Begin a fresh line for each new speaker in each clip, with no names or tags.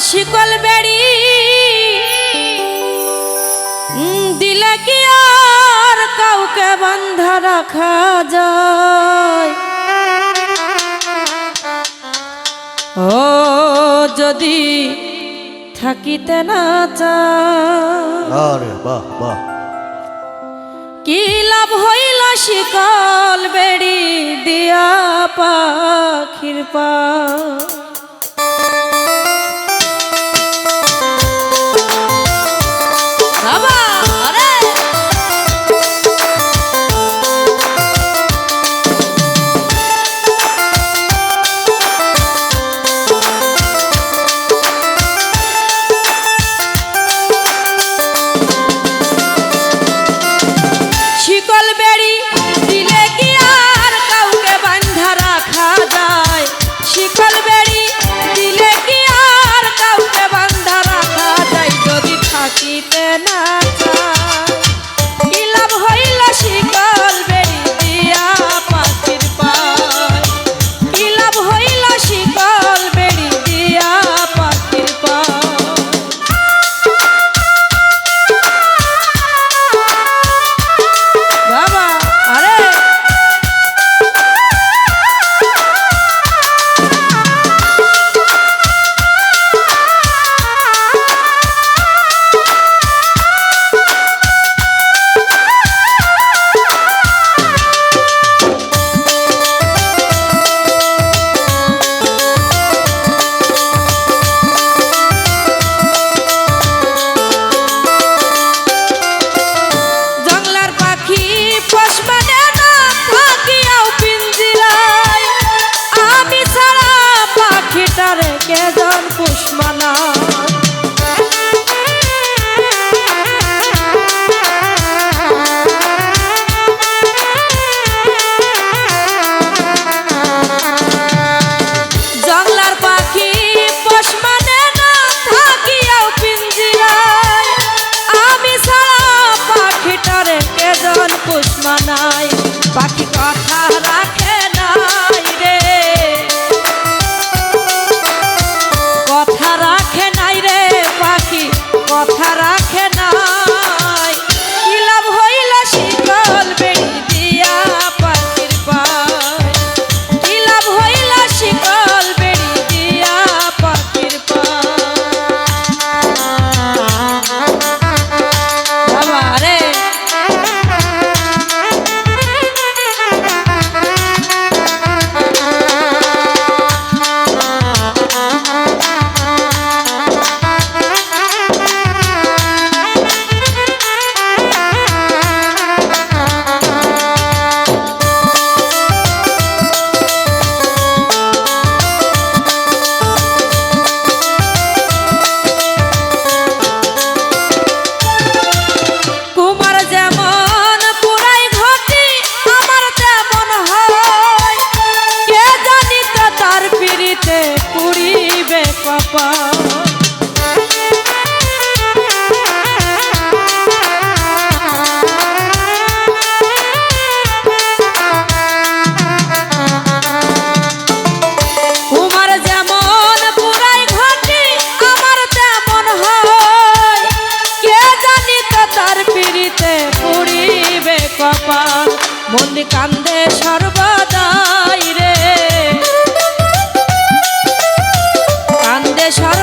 শিকল বেড়ি। দিল কি আর কাউকে বন্ধ রাখা যায়? ও যদি থাকিতে না চায়।
বাহ বাহ।
কি লাভ হইল শিকল বেড়ি দিয়া পাখির পা?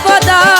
সর্বদা